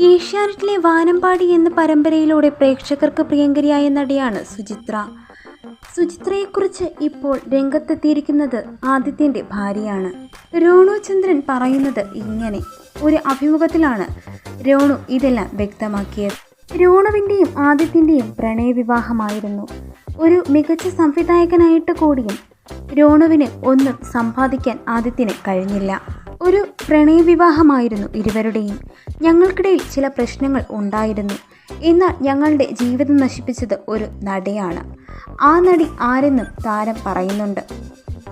ഏഷ്യാനെറ്റിലെ വാനമ്പാടി എന്ന പരമ്പരയിലൂടെ പ്രേക്ഷകർക്ക് പ്രിയങ്കരിയായ നടിയാണ് സുചിത്ര. സുചിത്രയെക്കുറിച്ച് ഇപ്പോൾ രംഗത്തെത്തിയിരിക്കുന്നത് ആദിത്യന്റെ ഭാര്യയാണ്. രോണു ചന്ദ്രൻ പറയുന്നത് ഇങ്ങനെ. ഒരു അഭിമുഖത്തിലാണ് രോണു ഇതെല്ലാം വ്യക്തമാക്കിയത്. രോണുവിന്റെയും ആദിത്യന്റെയും പ്രണയവിവാഹമായിരുന്നു. ഒരു മികച്ച സംവിധായകനായിട്ട് കൂടിയും രോണുവിന് ഒന്നും സമ്പാദിക്കാൻ ആദിത്യന് കഴിഞ്ഞില്ല. ഒരു പ്രണയവിവാഹമായിരുന്നു ഇരുവരുടെയും. ഞങ്ങൾക്കിടയിൽ ചില പ്രശ്നങ്ങൾ ഉണ്ടായിരുന്നു. എന്നാൽ ഞങ്ങളുടെ ജീവിതം നശിപ്പിച്ചത് ഒരു നടിയാണ്. ആ നടി ആരെന്നും താരം പറയുന്നുണ്ട്.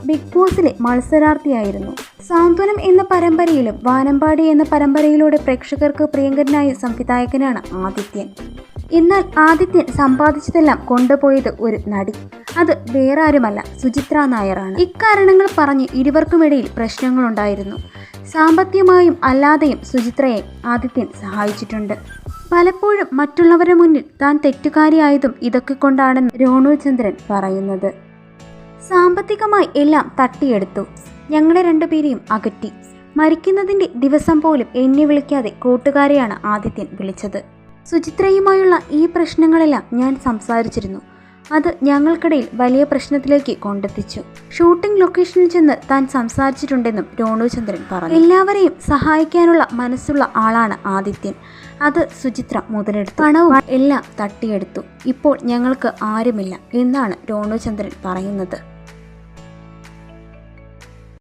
ബിഗ് ബോസിലെ മത്സരാർത്ഥിയായിരുന്നു. സാന്ത്വനം എന്ന പരമ്പരയിലും വാനമ്പാടി എന്ന പരമ്പരയിലൂടെ പ്രേക്ഷകർക്ക് പ്രിയങ്കരനായ സംവിധായകനാണ് ആദിത്യൻ. എന്നാൽ ആദിത്യൻ സമ്പാദിച്ചതെല്ലാം കൊണ്ടുപോയത് ഒരു നടി. അത് വേറാരുമല്ല സുചിത്ര നായരാണ്. ഇക്കാരണങ്ങൾ പറഞ്ഞ് ഇരുവർക്കുമിടയിൽ പ്രശ്നങ്ങളുണ്ടായിരുന്നു. സാമ്പത്തികമായും അല്ലാതെയും സുചിത്രയെ ആദിത്യൻ സഹായിച്ചിട്ടുണ്ട്. പലപ്പോഴും മറ്റുള്ളവരുടെ മുന്നിൽ താൻ തെറ്റുകാരിയായതും ഇതൊക്കെ കൊണ്ടാണെന്ന് രോണു ചന്ദ്രൻ പറയുന്നത്. സാമ്പത്തികമായി എല്ലാം തട്ടിയെടുത്തു. ഞങ്ങളെ രണ്ടുപേരെയും അകറ്റി. മരിക്കുന്നതിന്റെ ദിവസം പോലും എന്നെ വിളിക്കാതെ കൂട്ടുകാരെയാണ് ആദിത്യൻ വിളിച്ചത്. സുചിത്രയുമായുള്ള ഈ പ്രശ്നങ്ങളെല്ലാം ഞാൻ സംസാരിച്ചിരുന്നു. അത് ഞങ്ങൾക്കിടയിൽ വലിയ പ്രശ്നത്തിലേക്ക് കൊണ്ടെത്തിച്ചു. ഷൂട്ടിംഗ് ലൊക്കേഷനിൽ ചെന്ന് താൻ സംസാരിച്ചിട്ടുണ്ടെന്നും രോണുചന്ദ്രൻ പറഞ്ഞു. എല്ലാവരെയും സഹായിക്കാനുള്ള മനസ്സുള്ള ആളാണ് ആദിത്യൻ. അത് സുചിത്ര മുതലെടുത്തു. പണവും എല്ലാം തട്ടിയെടുത്തു. ഇപ്പോൾ ഞങ്ങൾക്ക് ആരുമില്ല എന്നാണ് രോണുചന്ദ്രൻ പറയുന്നത്.